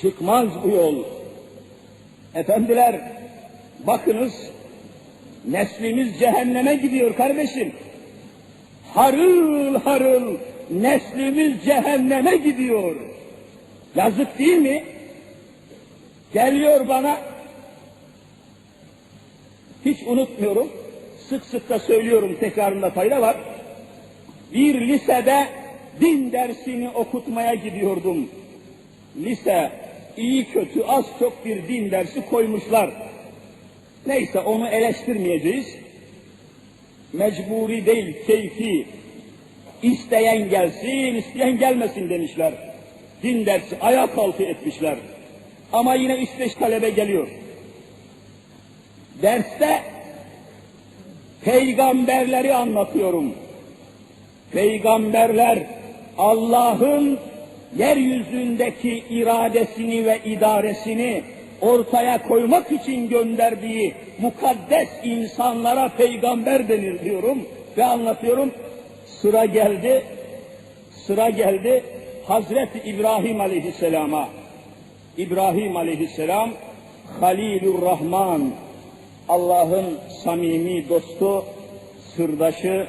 Çıkmaz bu yol. Efendiler, bakınız, neslimiz cehenneme gidiyor kardeşim. Harıl harıl neslimiz cehenneme gidiyor. Yazık değil mi? Geliyor bana, hiç unutmuyorum, sık sık da söylüyorum tekrarında fayda var. Bir lisede din dersini okutmaya gidiyordum. Lise iyi kötü az çok bir din dersi koymuşlar. Neyse onu eleştirmeyeceğiz. Mecburi değil, keyfi. İsteyen gelsin, isteyen gelmesin demişler. Din dersi ayak altı etmişler. Ama yine beş talebe geliyor. Derste peygamberleri anlatıyorum. Peygamberler Allah'ın yeryüzündeki iradesini ve idaresini ortaya koymak için gönderdiği mukaddes insanlara peygamber denir diyorum ve anlatıyorum. Sıra geldi, sıra geldi Hazreti İbrahim Aleyhisselam'a. İbrahim Aleyhisselam Halilur Rahman Allah'ın samimi dostu, sırdaşı,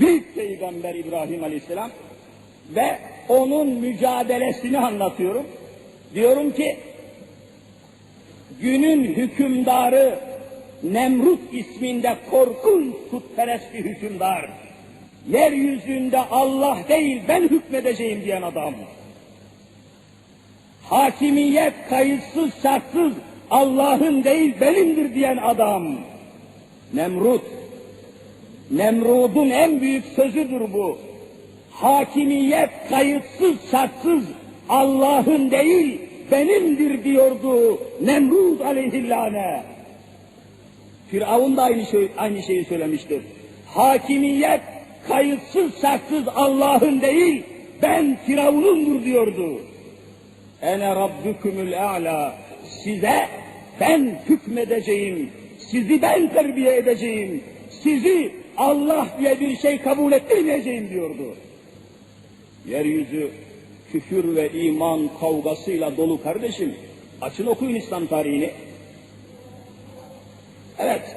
büyük peygamber İbrahim Aleyhisselam ve onun mücadelesini anlatıyorum. Diyorum ki günün hükümdarı Nemrut isminde korkunç putperest bir hükümdar. Yeryüzünde Allah değil ben hükmedeceğim diyen adam. Hakimiyet kayıtsız şartsız Allah'ın değil benimdir diyen adam. Nemrut. Nemrud'un en büyük sözüdür bu. Hakimiyet kayıtsız şartsız Allah'ın değil benimdir diyordu Nemrut aleyhillâne. Firavun da aynı, şey, aynı şeyi söylemiştir. Hakimiyet kayıtsız şartsız Allah'ın değil ben Firavun'umdur diyordu. Ene rabbukumul a'la size ben hükmedeceğim, sizi ben terbiye edeceğim, sizi Allah diye bir şey kabul ettirmeyeceğim diyordu. Yeryüzü küfür ve iman kavgasıyla dolu kardeşim. Açın okuyun İslam tarihini. Evet.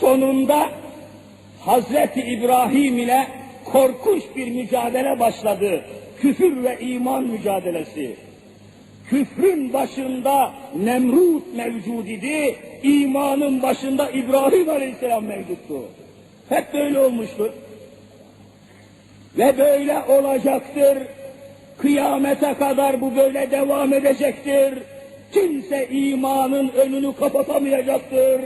Sonunda Hazreti İbrahim ile korkunç bir mücadele başladı. Küfür ve iman mücadelesi. Küfrün başında Nemrut mevcud idi, imanın başında İbrahim Aleyhisselam mevcuttu. Hep böyle olmuştur. Ve böyle olacaktır. Kıyamete kadar bu böyle devam edecektir. Kimse imanın önünü kapatamayacaktır.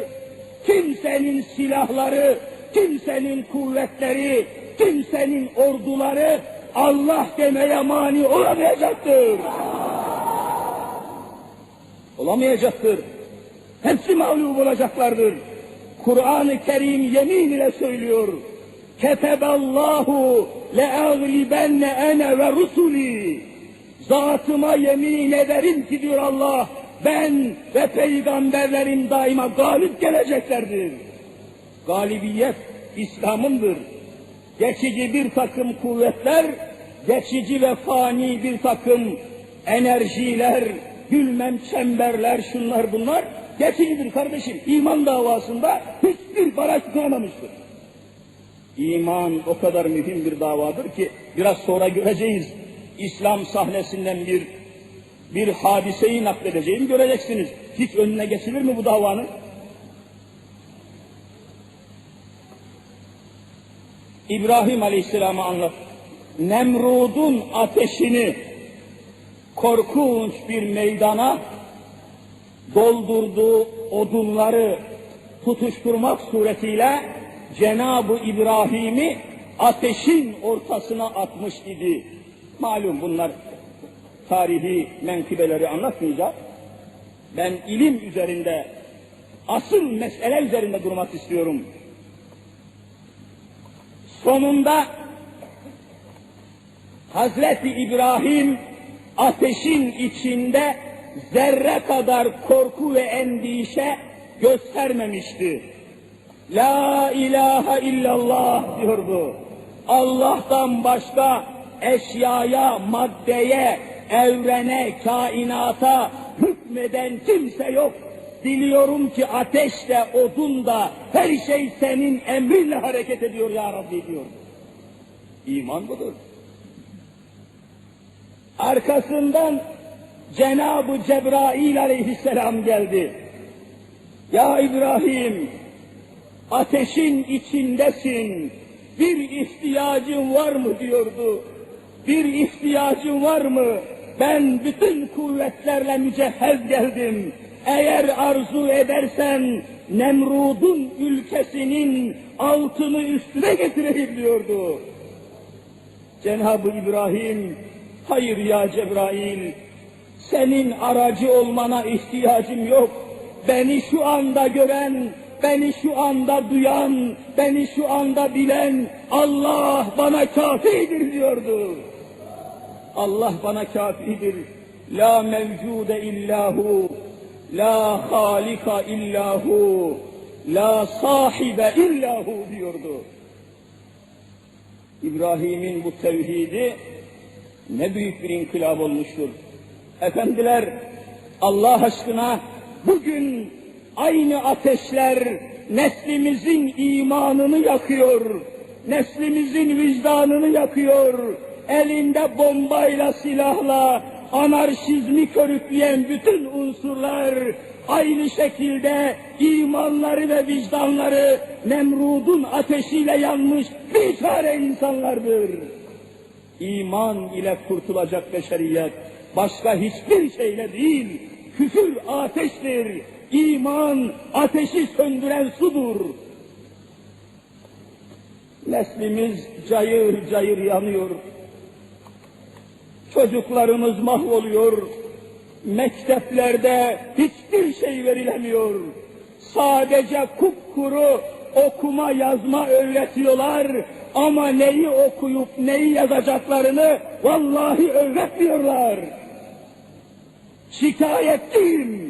Kimsenin silahları, kimsenin kuvvetleri, kimsenin orduları Allah demeye mani olamayacaktır. Olamayacaktır. Hepsi mağlup olacaklardır. Kur'an-ı Kerim yemin ile söylüyor. Keteballahu le'aglibenne ene ve rusuli. Zatıma yemin ederim ki diyor Allah, ben ve peygamberlerim daima galip geleceklerdir. Galibiyet İslam'ındır. Geçici bir takım kuvvetler, geçici ve fani bir takım enerjiler, bilmem çemberler, şunlar bunlar geçicidir kardeşim. İman davasında hiçbir baraj kuramamıştır. İman o kadar mühim bir davadır ki biraz sonra göreceğiz. İslam sahnesinden bir bir hadiseyi nakledeceğim göreceksiniz. Hiç önüne geçilir mi bu davanın? İbrahim Aleyhisselam'ı anlat. Nemrud'un ateşini korkunç bir meydana doldurduğu odunları tutuşturmak suretiyle Cenab-ı İbrahim'i ateşin ortasına atmış idi. Malum bunlar tarihi menkıbeleri anlatmayacak. Ben ilim üzerinde, asıl mesele üzerinde durmak istiyorum. Sonunda Hazreti İbrahim ateşin içinde zerre kadar korku ve endişe göstermemişti. La ilahe illallah diyordu. Allah'tan başka eşyaya, maddeye, evrene, kainata hükmeden kimse yok. Biliyorum ki ateş de, odun da, her şey senin emrinle hareket ediyor ya Rabbi diyor. İman budur. Arkasından Cenab-ı Cebrail aleyhisselam geldi. Ya İbrahim, ateşin içindesin, bir ihtiyacın var mı diyordu. Bir ihtiyacın var mı? Ben bütün kuvvetlerle mücehhez geldim. Eğer arzu edersen Nemrud'un ülkesinin altını üstüne getireyim diyordu. Cenab-ı İbrahim, hayır ya Cebrail, senin aracı olmana ihtiyacım yok. Beni şu anda gören, beni şu anda duyan, beni şu anda bilen Allah bana kafidir diyordu. Allah bana kafidir. La mevcude illahu, la halika illahu, la sahibe illahu diyordu. İbrahim'in bu tevhidi ne büyük bir inkılap olmuştur. Efendiler Allah aşkına bugün aynı ateşler neslimizin imanını yakıyor, neslimizin vicdanını yakıyor, elinde bombayla, silahla anarşizmi körükleyen bütün unsurlar aynı şekilde imanları ve vicdanları Nemrud'un ateşiyle yanmış bir çare insanlardır. İman ile kurtulacak beşeriyet başka hiçbir şeyle değil, küfür ateştir, iman ateşi söndüren sudur. Neslimiz cayır cayır yanıyor. Çocuklarımız mahvoluyor. Mekteplerde hiçbir şey verilemiyor. Sadece kupkuru okuma yazma öğretiyorlar ama neyi okuyup neyi yazacaklarını vallahi öğretmiyorlar. Şikayetçiyim,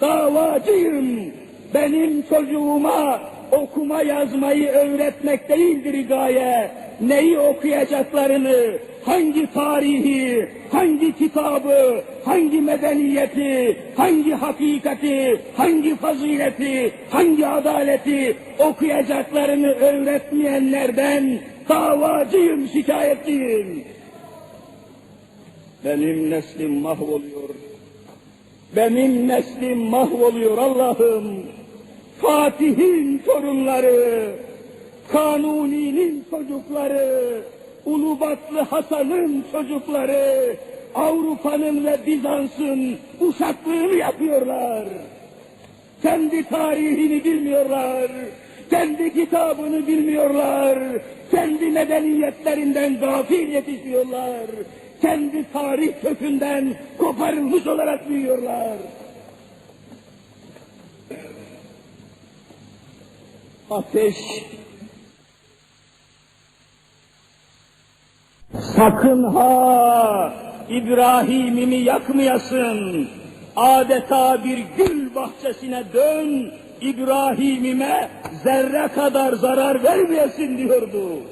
davacıyım. Benim çocuğuma okuma yazmayı öğretmek değildir gaye. Neyi okuyacaklarını, hangi tarihi, hangi kitabı, hangi medeniyeti, hangi hakikati, hangi fazileti, hangi adaleti okuyacaklarını öğretmeyenlerden davacıyım, şikayetçiyim. Benim neslim mahvoluyor. Benim neslim mahvoluyor Allah'ım. Fatih'in torunları, Kanuni'nin çocukları, Ulubatlı Hasan'ın çocukları, Avrupa'nın ve Bizans'ın uşaklığını yapıyorlar. Kendi tarihini bilmiyorlar, kendi kitabını bilmiyorlar, kendi medeniyetlerinden gafil yetişiyorlar, kendi tarih kökünden koparılmış olarak büyüyorlar. Ateş Sakın ha İbrahim'imi yakmayasın. Adeta bir gül bahçesine dön, İbrahim'ime zerre kadar zarar vermeyesin diyordu.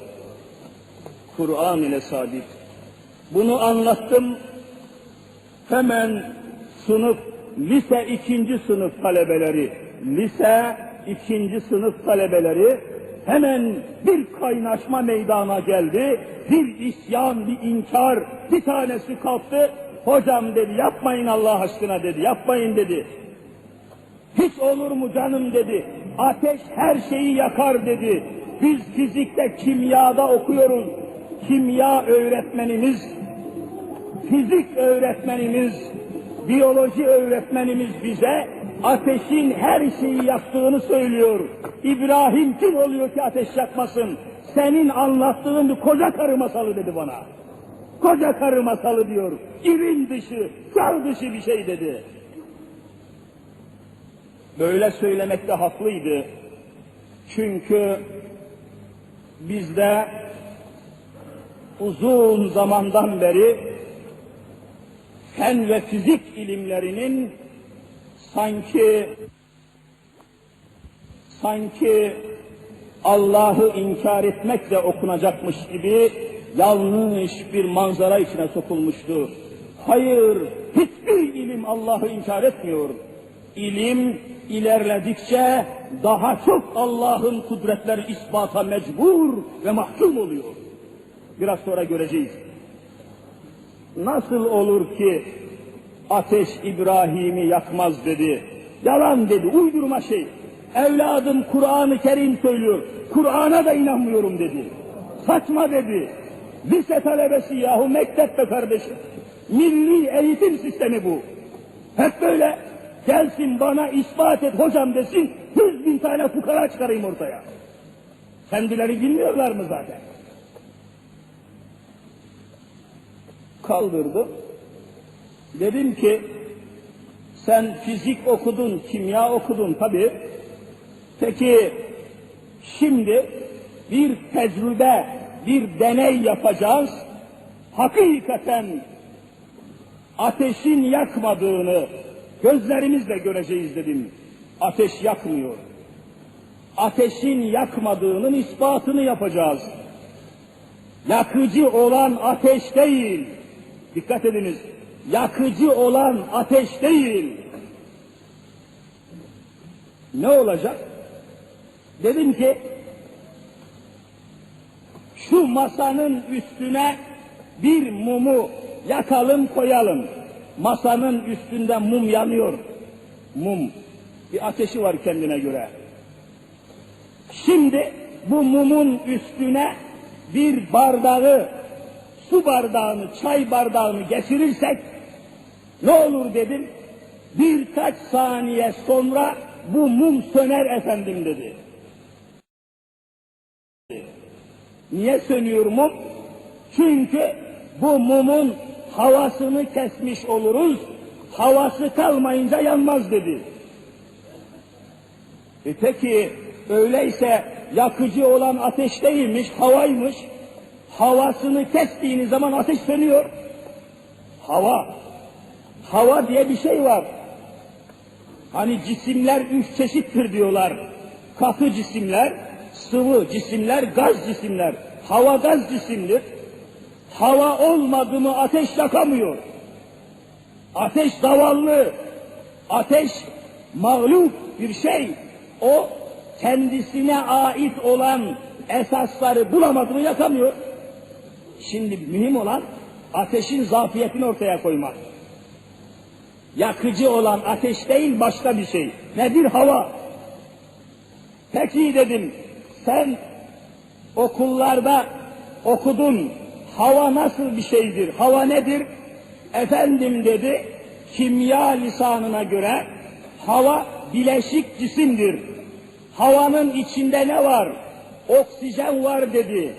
Kur'an ile sabit. Bunu anlattım. Hemen sınıf, lise ikinci sınıf talebeleri, lise ikinci sınıf talebeleri hemen bir kaynaşma meydana geldi. Bir isyan, bir inkar, bir tanesi kalktı. Hocam dedi, yapmayın Allah aşkına dedi, yapmayın dedi. Hiç olur mu canım dedi. Ateş her şeyi yakar dedi. Biz fizikte, kimyada okuyoruz. Kimya öğretmenimiz, fizik öğretmenimiz, biyoloji öğretmenimiz bize ateşin her şeyi yaktığını söylüyor. İbrahim kim oluyor ki ateş yakmasın? Senin anlattığın koca karı masalı dedi bana. Koca karı masalı diyor. İrin dışı, sal dışı bir şey dedi. Böyle söylemekte haklıydı. Çünkü bizde uzun zamandan beri fen ve fizik ilimlerinin sanki sanki Allah'ı inkar etmekle okunacakmış gibi yanlış bir manzara içine sokulmuştu. Hayır, hiçbir ilim Allah'ı inkar etmiyor. İlim ilerledikçe daha çok Allah'ın kudretleri ispata mecbur ve mahkum oluyor. Biraz sonra göreceğiz. Nasıl olur ki ateş İbrahim'i yakmaz dedi. Yalan dedi, uydurma şey. Evladım Kur'an-ı Kerim söylüyor. Kur'an'a da inanmıyorum dedi. Saçma dedi. Lise talebesi yahu mektep kardeşim. Milli eğitim sistemi bu. Hep böyle gelsin bana ispat et hocam desin, yüz bin tane fukara çıkarayım ortaya. Kendileri bilmiyorlar mı zaten? Kaldırdı. Dedim ki, sen fizik okudun, kimya okudun tabii. Peki, şimdi bir tecrübe, bir deney yapacağız. Hakikaten ateşin yakmadığını gözlerimizle göreceğiz dedim. Ateş yakmıyor. Ateşin yakmadığının ispatını yapacağız. Yakıcı olan ateş değil. Dikkat ediniz. Yakıcı olan ateş değil. Ne olacak? Dedim ki şu masanın üstüne bir mumu yakalım koyalım. Masanın üstünde mum yanıyor. Mum. Bir ateşi var kendine göre. Şimdi bu mumun üstüne bir bardağı, su bardağını, çay bardağını geçirirsek ne olur dedim. Birkaç saniye sonra bu mum söner efendim dedi. Niye sönüyor mum? Çünkü bu mumun havasını kesmiş oluruz. Havası kalmayınca yanmaz dedi. E peki öyleyse yakıcı olan ateş değilmiş, havaymış. Havasını kestiğiniz zaman ateş sönüyor. Hava. Hava diye bir şey var. Hani cisimler üç çeşittir diyorlar. Katı cisimler, sıvı cisimler, gaz cisimler. Hava gaz cisimdir. Hava olmadı mı ateş yakamıyor. Ateş zavallı, ateş mağlup bir şey. O kendisine ait olan esasları bulamadı mı yakamıyor. Şimdi mühim olan ateşin zafiyetini ortaya koymak. Yakıcı olan ateş değil başka bir şey. Nedir hava? Peki dedim sen okullarda okudun hava nasıl bir şeydir? Hava nedir? Efendim dedi kimya lisanına göre hava bileşik cisimdir. Havanın içinde ne var? Oksijen var dedi.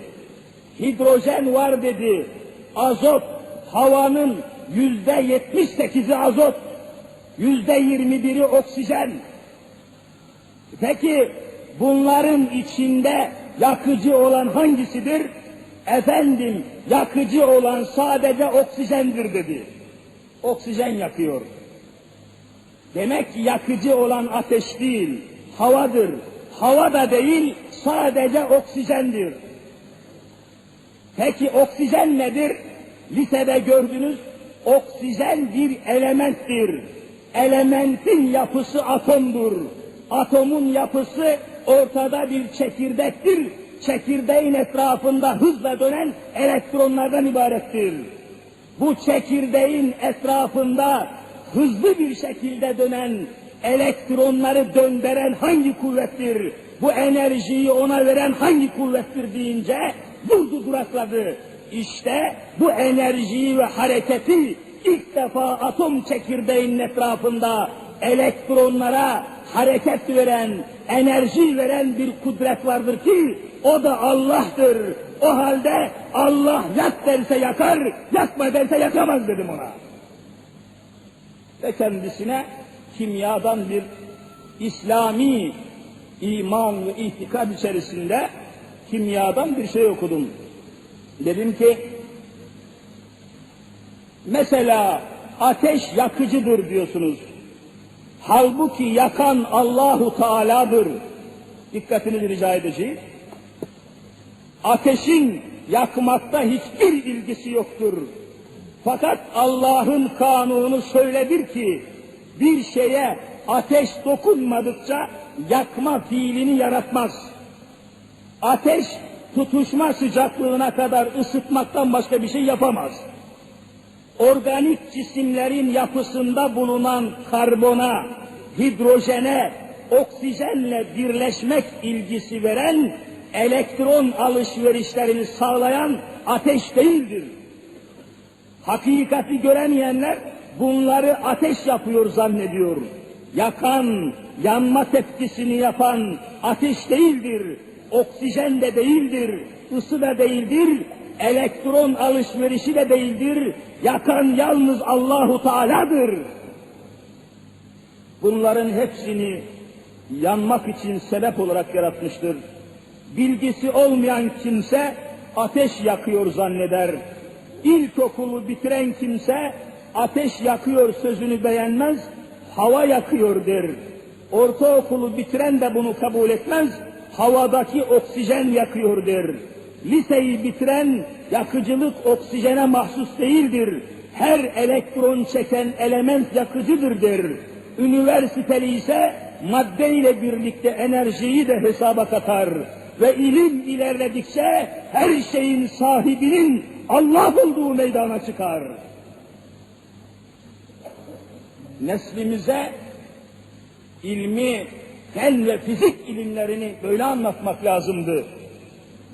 Hidrojen var dedi. Azot, havanın yüzde yetmiş sekizi azot, yüzde yirmi biri oksijen. Peki bunların içinde yakıcı olan hangisidir? Efendim yakıcı olan sadece oksijendir dedi. Oksijen yakıyor. Demek ki yakıcı olan ateş değil, havadır. Hava da değil, sadece oksijendir. Peki oksijen nedir? Lisede gördünüz, oksijen bir elementtir. Elementin yapısı atomdur. Atomun yapısı ortada bir çekirdektir. Çekirdeğin etrafında hızla dönen elektronlardan ibarettir. Bu çekirdeğin etrafında hızlı bir şekilde dönen elektronları döndüren hangi kuvvettir? Bu enerjiyi ona veren hangi kuvvettir deyince durdu durakladı. İşte bu enerjiyi ve hareketi ilk defa atom çekirdeğinin etrafında elektronlara hareket veren, enerji veren bir kudret vardır ki o da Allah'tır. O halde Allah yak derse yakar, yakma derse yakamaz dedim ona. Ve kendisine kimyadan bir İslami iman ve itikad içerisinde kimyadan bir şey okudum. Dedim ki mesela ateş yakıcıdır diyorsunuz. Halbuki yakan Allahu Teala'dır. Dikkatinizi rica edeceğim. Ateşin yakmakta hiçbir ilgisi yoktur. Fakat Allah'ın kanunu şöyledir ki bir şeye ateş dokunmadıkça yakma fiilini yaratmaz. Ateş tutuşma sıcaklığına kadar ısıtmaktan başka bir şey yapamaz. Organik cisimlerin yapısında bulunan karbona, hidrojene, oksijenle birleşmek ilgisi veren elektron alışverişlerini sağlayan ateş değildir. Hakikati göremeyenler bunları ateş yapıyor zannediyor. Yakan, yanma tepkisini yapan ateş değildir, oksijen de değildir, ısı da değildir, elektron alışverişi de değildir. Yakan yalnız Allahu Teala'dır. Bunların hepsini yanmak için sebep olarak yaratmıştır. Bilgisi olmayan kimse ateş yakıyor zanneder. İlkokulu bitiren kimse ateş yakıyor sözünü beğenmez, hava yakıyor der. Ortaokulu bitiren de bunu kabul etmez, havadaki oksijen yakıyor der. Liseyi bitiren yakıcılık oksijene mahsus değildir. Her elektron çeken element yakıcıdır der. Üniversiteli ise maddeyle birlikte enerjiyi de hesaba katar. Ve ilim ilerledikçe her şeyin sahibinin Allah olduğu meydana çıkar. Neslimize ilmi, fen ve fizik ilimlerini böyle anlatmak lazımdı.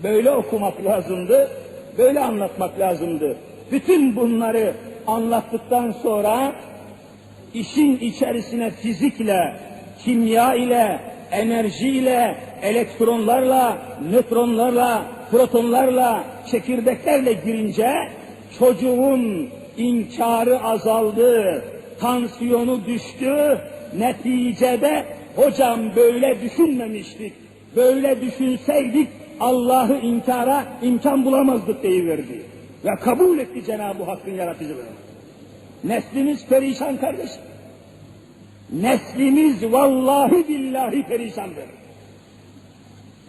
Böyle okumak lazımdı, böyle anlatmak lazımdı. Bütün bunları anlattıktan sonra işin içerisine fizikle, kimya ile, enerjiyle, elektronlarla, nötronlarla, protonlarla, çekirdeklerle girince çocuğun inkarı azaldı, tansiyonu düştü, neticede hocam böyle düşünmemiştik, böyle düşünseydik Allah'ı inkara imkan bulamazdık deyiverdi. Ve kabul etti Cenab-ı Hakk'ın yaratıcılığını. Neslimiz perişan kardeşim. Neslimiz vallahi billahi perişandır.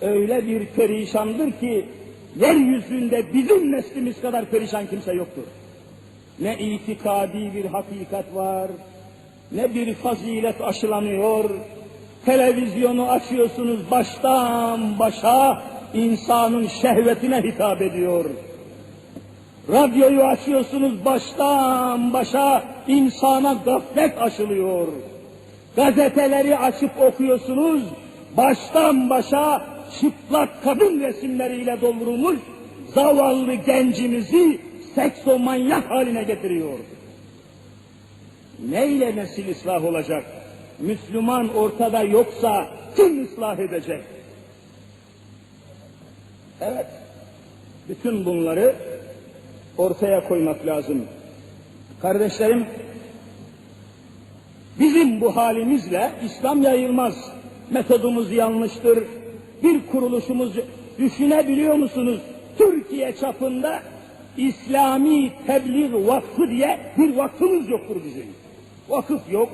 Öyle bir perişandır ki yeryüzünde bizim neslimiz kadar perişan kimse yoktur. Ne itikadi bir hakikat var, ne bir fazilet aşılanıyor. Televizyonu açıyorsunuz baştan başa insanın şehvetine hitap ediyor. Radyoyu açıyorsunuz baştan başa insana gaflet aşılıyor. Gazeteleri açıp okuyorsunuz baştan başa çıplak kadın resimleriyle doldurulmuş zavallı gencimizi seksomanyak haline getiriyor. Neyle nesil ıslah olacak? Müslüman ortada yoksa kim ıslah edecek? Evet, bütün bunları ortaya koymak lazım. Kardeşlerim, bizim bu halimizle İslam yayılmaz. Metodumuz yanlıştır. Bir kuruluşumuz düşünebiliyor musunuz? Türkiye çapında İslami Tebliğ Vakfı diye bir vakfımız yoktur bizim. Vakıf yok,